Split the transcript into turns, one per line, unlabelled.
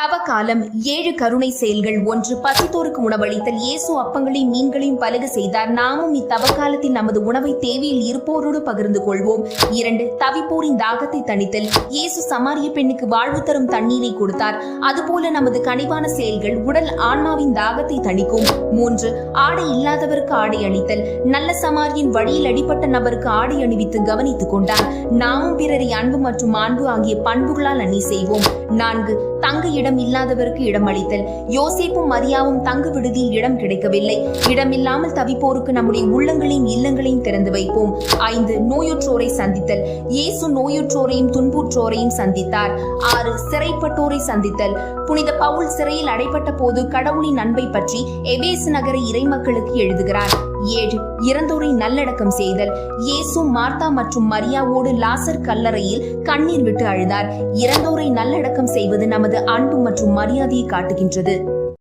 தவக்காலம் ஏழு கருணை செயல்கள் ஒன்று பசித்தோருக்கு உணவளித்தல். இயேசு அப்பங்களையும் மீன்களையும் பலகு செய்தார். நாமும் இத்தவக்காலத்தில் நமது உணவை தேவையில் இருப்போரோடு பகிர்ந்து கொள்வோம். இரண்டு தவிப்போரின் தாகத்தை தணித்தல். இயேசு சமாரிய பெண்ணுக்கு வாழ்வு தரும் தண்ணீரை கொடுத்தார். அதுபோல நமது கனிவான செயல்கள் உடல் ஆன்மாவின் தாகத்தை தணிக்கும். மூன்று ஆடை இல்லாதவருக்கு ஆடை அணித்தல். நல்ல சமாரியின் வழியில் அடிப்பட்ட நபருக்கு ஆடை அணிவித்து கவனித்துக் கொண்டார். நாமும் பிறரை அன்பு மற்றும் மாண்பு ஆகிய பண்புகளால் அணி செய்வோம். நான்கு தங்க இடம் இல்லாதவருக்கு இடம் அளித்தல். யோசிப்பும் மரியாவும் தங்கு விடுதியில் இடம் கிடைக்கவில்லை. இடமில்லாமல் தவிப்போருக்கு நம்முடைய உள்ளங்களின் இல்லங்கள் திறந்து வைப்போம். ஐந்து நோயுற்றோரை சந்தித்தல். இயேசு நோயுற்றோரையும் துன்புற்றோரையும் சந்தித்தார். ஆறு சிறைப்பட்டோரை சந்தித்தல். புனித பவுல் சிறையில் அடைப்பட்ட போது கடவுளின் அன்பை பற்றி எபேசு நகர இறைமக்களுக்கு எழுதுகிறார். ஏழு இறந்தோரை நல்லடக்கம் செய்தல். இயேசு மார்த்தா மற்றும் மரியாவோடு லாசர் கல்லறையில் கண்ணீர் விட்டு அழுதார். இறந்தோரை நல்லடக்கம் செய்வது நமது அன்பு மற்றும் மரியாதையை காட்டுகின்றது.